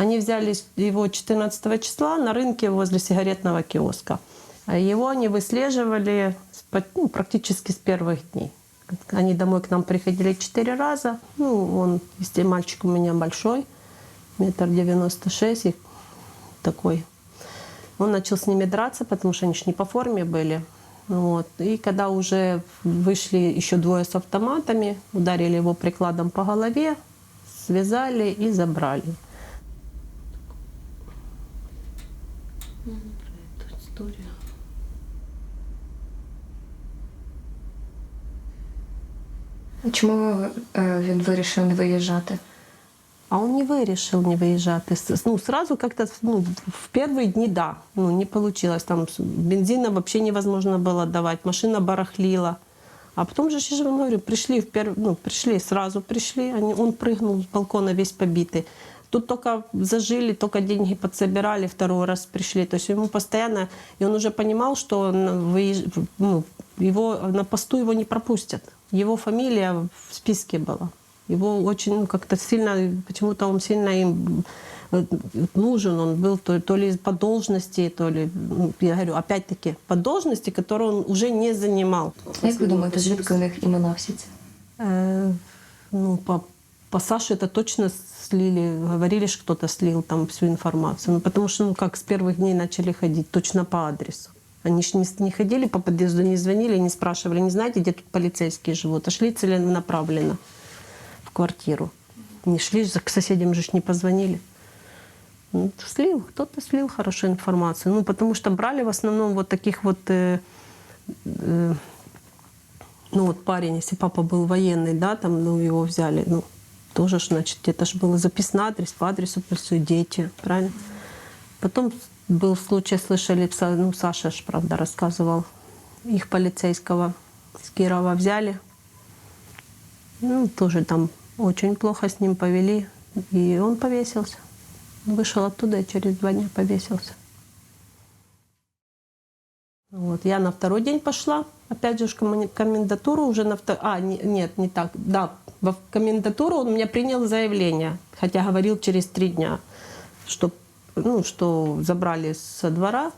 Они взяли его 14 числа на рынке возле сигаретного киоска. А Его они выслеживали ну, практически с первых дней. Они домой к нам приходили четыре раза. Ну, он, если мальчик у меня большой, метр девяносто шесть, такой. Он начал с ними драться, потому что они же не по форме были. Вот. И когда уже вышли еще двое с автоматами, ударили его прикладом по голове, связали и забрали. Про эту историю. Чому е, він вирішив не виїжджати? А он не вирішив не виїжджати. С- Ну, сразу как-то ну, в первые дни, да, ну, не получилось. Там с- бензина вообще невозможно было давать, машина барахлила. А потом же, я же вам говорю, пришли, в перв... ну, пришли, сразу пришли, они... он прыгнул с балкона весь побитый. Тут только зажили, только деньги подсобирали, второй раз пришли. То есть ему постоянно, и он уже понимал, что он выезж- ну, его на посту его не пропустят. Его фамилия в списке была. Его очень ну, как-то сильно, почему-то он сильно им э, нужен, он был то, то ли по должности, то ли, ну, я говорю, опять-таки, по должности, которую он уже не занимал. Як ви думаєте, звідки у них імена всі ці? Э, ну, по, по Саше это точно слили, говорили, что кто-то слил там всю информацию. Ну, потому что, ну, как с первых дней начали ходить, точно по адресу. Они же не, не ходили по подъезду, не звонили, не спрашивали, не знаете, где тут полицейские живут, а шли целенаправленно в квартиру. Не шли, к соседям же не позвонили. Ну, слил, кто-то слил хорошую информацию. Ну, потому что брали в основном вот таких вот э, э, ну вот парень, если папа был военный, да, там, ну, его взяли, ну, тоже, значит, это же был записан адрес, по адресу все дети, правильно? Потом был случай, слышали, ну, Саша ж, правда, рассказывал, их полицейского с Кирова взяли, ну, тоже там очень плохо с ним повели, и он повесился. Вышел оттуда и через два дня повесился. Вот. Я на второй день пошла, опять же, в комен- комендатуру уже на второй... А, не- нет, не так. Да, в комендатуру он меня принял заявление, хотя говорил через три дня, что, ну, что забрали со двора.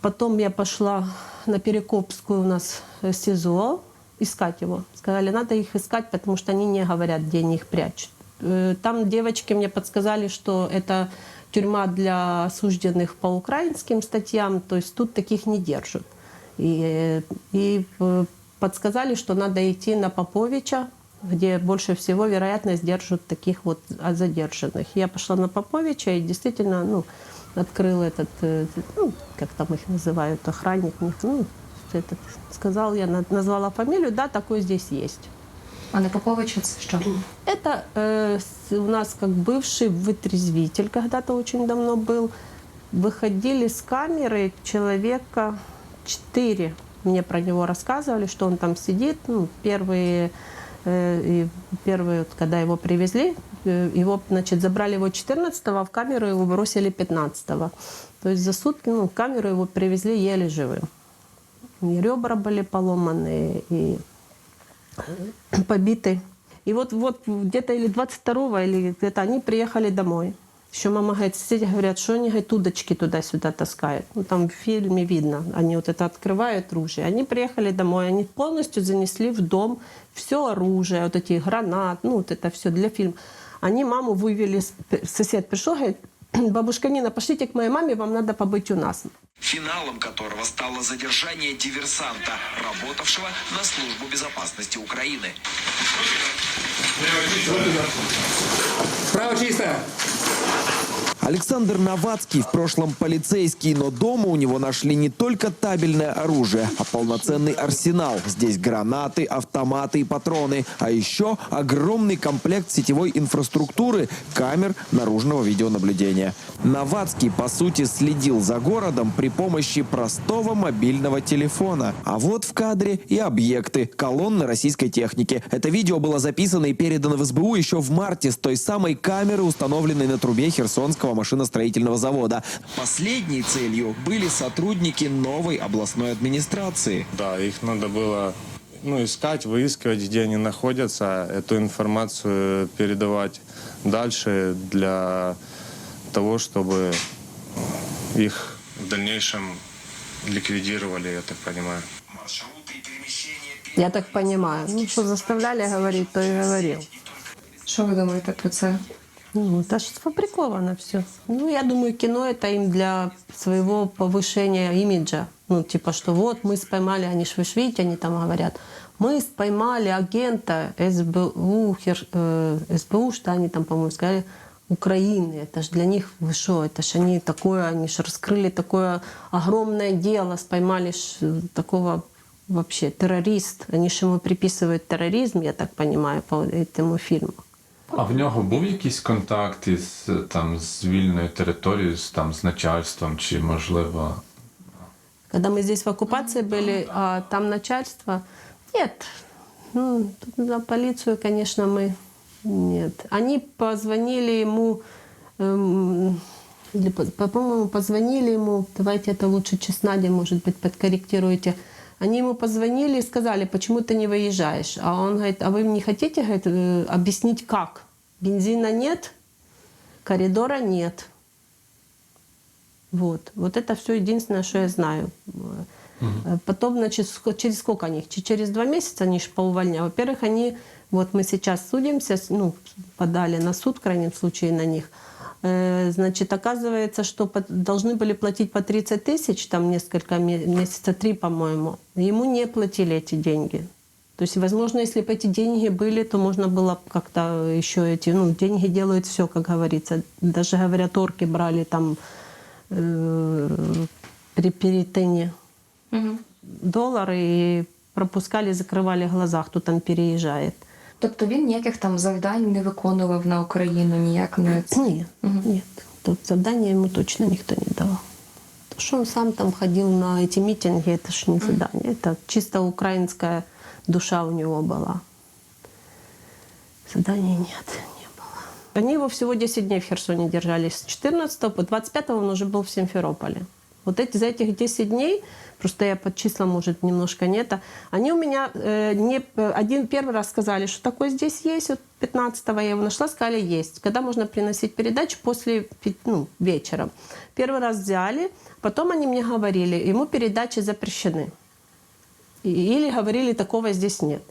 Потом я пошла на Перекопскую у нас э, СИЗО искать его. Сказали, надо их искать, потому что они не говорят, где они их прячут. Э, Там девочки мне подсказали, что это тюрьма для осужденных по украинским статьям, то есть тут таких не держат. И, э, и подсказали, что надо идти на Поповича, где больше всего вероятность держат таких вот а, задержанных. Я пошла на Поповича и действительно, ну, открыл этот, э, ну, как там их называют, охранник, у них, ну, этот, сказал я, на- назвала фамилию, да, такой здесь есть. А не Поповича що? Это э, у нас как бывший вытрезвитель, когда-то очень давно был. Выходили с камеры человека четыре. Мне про него рассказывали, что он там сидит. Ну, первые, и первые, вот, когда его привезли, э, его, значит, забрали его 14-го, а в камеру его бросили 15-го. То есть за сутки, ну, камеру его привезли еле живым. И ребра были поломаны, и побиты. И вот, вот где-то или 22-го, или где-то они приехали домой. Еще мама говорит, соседи говорят, что они говорит, удочки туда-сюда таскают. Ну, там в фильме видно, они вот это открывают оружие. Они приехали домой, они полностью занесли в дом все оружие, вот эти гранат, ну вот это все для фильма. Они маму вывели, сосед пришел, говорит, бабушка Нина, пошлите к моей маме, вам надо побыть у нас. финалом которого стало задержание диверсанта, работавшего на службу безопасности Украины. Право чисто. Александр Новацкий в прошлом полицейский, но дома у него нашли не только табельное оружие, а полноценный арсенал. Здесь гранаты, автоматы и патроны, а еще огромный комплект сетевой инфраструктуры, камер наружного видеонаблюдения. Новацкий, по сути, следил за городом при помощи простого мобильного телефона. А вот в кадре и объекты, колонны российской техники. Это видео было записано и передано в СБУ еще в марте с той самой камеры, установленной на трубе Херсонского машиностроительного завода. Последней целью были сотрудники новой областной администрации. Да, их надо было ну, искать, выискивать, где они находятся, эту информацию передавать дальше для того, чтобы их в дальнейшем ликвидировали, я так понимаю. Маршруты перемещения Я так понимаю. Ну, что заставляли говорить, то и говорил. Що ви думаєте про це? Ну, это же сфабриковано все. Ну, я думаю, кино это им для своего повышения имиджа. Ну, типа, что вот мы споймали, они ж, вы ж видите, они там говорят, мы споймали агента СБУ, хер- э, СБУ, что они там, по-моему, сказали, Украины. Это же для них, вы что, это ж они такое, они же раскрыли такое огромное дело, споймали ж э, такого вообще террорист. Они же ему приписывают терроризм, я так понимаю, по этому фильму. А в нього був якийсь контакт із там з вільною територією, з там з начальством, чи можливо. Когда мы здесь в оккупации были, а там начальство... Нет. Ну, тут на полицию, конечно, мы... Нет. Они позвонили ему... эм, или, по- по- по-моему, позвонили ему... Давайте это лучше Честнаде, может быть, подкорректируйте. Они ему позвонили и сказали, почему ты не выезжаешь? А он говорит, а вы не хотите говорит, э, объяснить, как? Бензина нет, коридора нет. Вот. Вот это все единственное, что я знаю. Э, Потом, значит, через сколько они? Че- Через два месяца они же поувольняли. Во-первых, они, вот мы сейчас судимся, ну, подали на суд, в крайнем случае, на них. Э, Значит, оказывается, что должны были платить по 30 тысяч, там несколько ме- месяца, три, по-моему. Ему не платили эти деньги. То есть, возможно, если бы эти деньги были, то можно было как-то еще эти, ну, деньги делают все, как говорится. Даже, говорят, орки брали там э, при перетыне Угу. доллары и пропускали, закрывали глаза, кто там переезжает. Тобто він ніяких там завдань не виконував на Україну, ніяк не це. Нет, нет. Тут задания ему точно никто не давал. То, что он сам там ходил на эти митинги, это ж не задание. Это чисто украинская душа у него была. Заданий нет, не было. Они его всего 10 дней в Херсоне держали. С 14 по 25 он уже был в Симферополе. Вот эти, за этих 10 дней, просто я под числом, может, немножко не это, они у меня э, не, один первый раз сказали, что такое здесь есть, вот 15 я его нашла, сказали, есть. Когда можно приносить передачу после ну, вечером. Первый раз взяли, потом они мне говорили, ему передачи запрещены. Или говорили, такого здесь нет.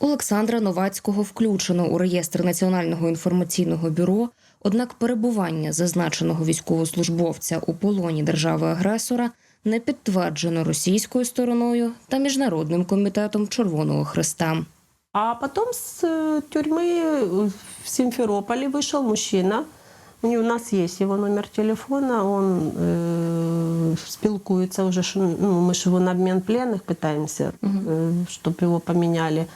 Олександра Новацького включено у реєстр Національного інформаційного бюро. Однак перебування зазначеного військовослужбовця у полоні держави-агресора не підтверджено російською стороною та міжнародним комітетом Червоного Христа. А потом с э, тюрьмы э, в Симферополе вышел мужчина. У, него, у нас есть его номер телефона, он э, спілкуется уже, ш- ну, мы же его на обмен пленных пытаемся, э, чтобы его поменяли.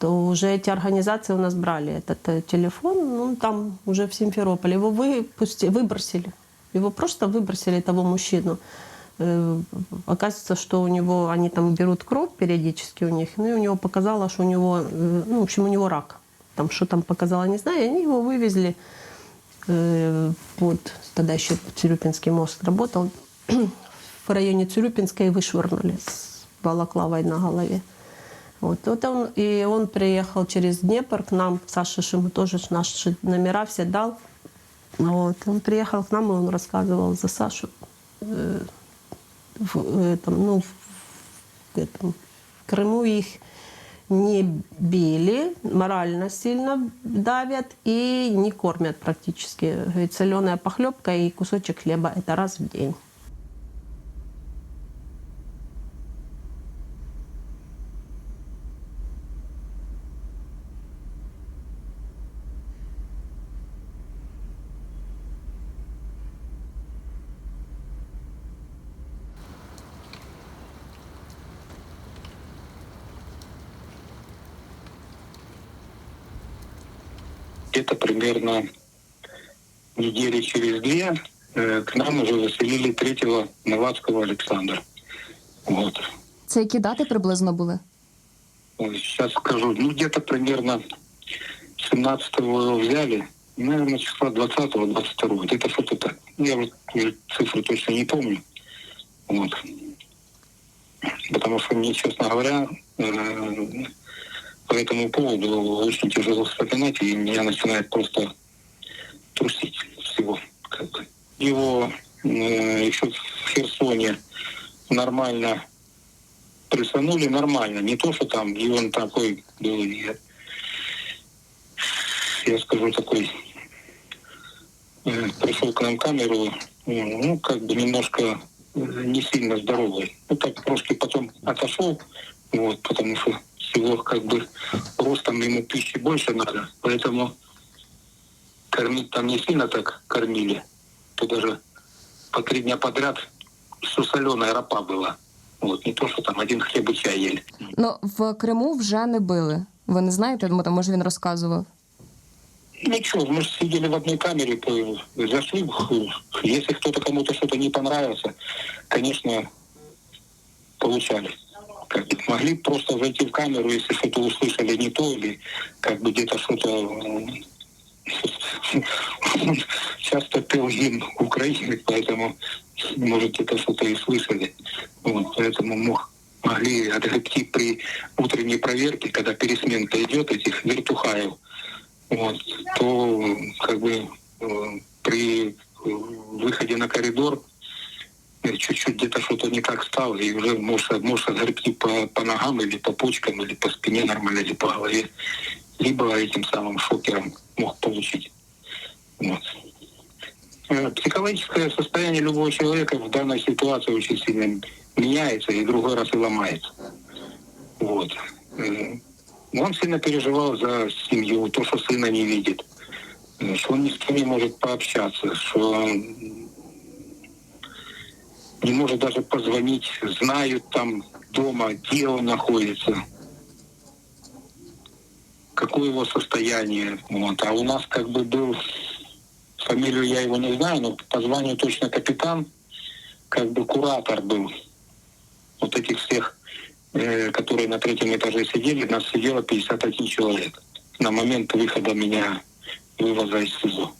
То уже эти организации у нас брали этот э, телефон, ну, там уже в Симферополе. Его выпусти, выбросили. Его просто выбросили, того мужчину. Э, Оказывается, что у него, они там берут кровь периодически у них, ну и у него показало, что у него, э, ну, в общем, у него рак. Там что там показало, не знаю, и они его вывезли. Вот, тогда еще Цюрюпинский мост работал. В районе Цюрюпинска и вышвырнули с балаклавой на голове. Вот, вот он, и он приехал через Днепр к нам, Саша ему тоже наши номера все дал. Вот, он приехал к нам, и он рассказывал за Сашу. Э, в этом, ну, в, этом, в Крыму их не били, морально сильно давят и не кормят практически. Говорит, соленая похлебка и кусочек хлеба – это раз в день. Где-то примерно недели через две э, к нам уже заселили третьего Новацкого Александра. Вот. Це які дати приблизно були? Сейчас скажу. Ну, где-то примерно 17-го его взяли. Наверное, числа 20-го, 22-го. Где-то что-то так. Я вот уже цифры точно не помню. Вот. Потому что мне, честно говоря, э, по этому поводу очень тяжело вспоминать, и меня начинает просто трусить всего. Как. Его э, еще в Херсоне нормально присанули, нормально. Не то, что там, и он такой был, я, я скажу, такой, э, пришел к нам камеру, ну, как бы немножко э, не сильно здоровый. Ну, так трошки потом отошел, вот, потому что всего как бы ростом ему пищи больше надо, поэтому кормить там не сильно так кормили. То даже по три дня подряд все соленая ропа была. Вот, не то, что там один хліб і чай ели. Ну в Криму вже не били. Ви не знаєте? Ну, там, може він розказував. Ничего, мы же сидели в одной камере, то зашли, если кто-то кому-то что-то не понравится, конечно, получали. Как бы могли просто зайти в камеру, если что-то услышали не то, или как бы где-то что-то... Он часто пел гимн Украины, поэтому, может, где-то что-то и слышали. Вот, поэтому мог, могли отгребти при утренней проверке, когда пересменка идет, этих вертухаев, вот, то как бы э, при э, выходе на коридор э, чуть-чуть где-то что-то не так стало, и уже можешь, можешь отгребти по, по ногам или по почкам, или по спине нормально, или по голове. Либо этим самым шокером мог получить. Вот. Э, Психологическое состояние любого человека в данной ситуации очень сильно меняется и другой раз и ломается. Вот. Э, Он сильно переживал за семью, то, что сына не видит, э, что он ни с кем не может пообщаться, что он не может даже позвонить, знают там дома, где он находится, какое его состояние. Вот. А у нас как бы был, фамилию я его не знаю, но по званию точно капитан, как бы куратор был вот этих всех э, которые на третьем этаже сидели, нас сидело 51 человек на момент выхода меня, вывоза из СИЗО.